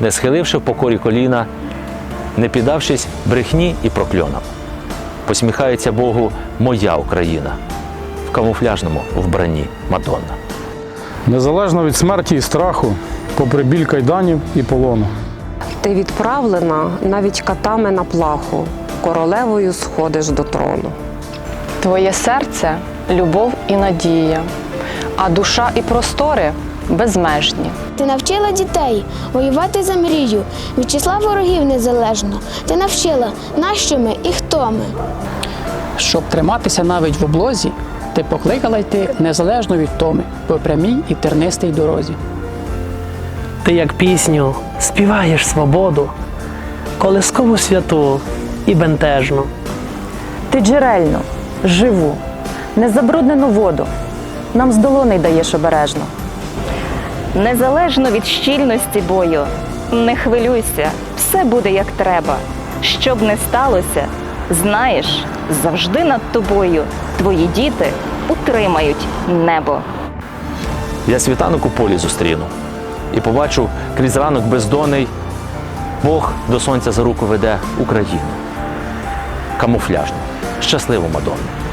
не схиливши в покорі коліна, не піддавшись брехні і прокльонам. Посміхається Богу моя Україна в камуфляжному вбранні Мадонна. Незалежно від смерті і страху, попри біль кайданів і полону. Ти відправлена навіть катами на плаху, королевою сходиш до трону. Твоє серце любов і надія, а душа і простори безмежні. Ти навчила дітей воювати за мрію, від числа ворогів незалежно. Ти навчила, нащо ми і хто ми. Щоб триматися навіть в облозі, ти покликала йти незалежно від томи по прямій і тернистій дорозі. Ти як пісню співаєш свободу, колискову святу і бентежну. Ти джерельну, живу, незабруднену воду нам з долоней даєш обережно. Незалежно від щільності бою, не хвилюйся, все буде як треба. Щоб не сталося, знаєш, завжди над тобою твої діти утримають небо. Я світанок у полі зустріну і побачу крізь ранок бездонний Бог до сонця за руку веде Україну. Камуфляжну, щасливу Мадонну.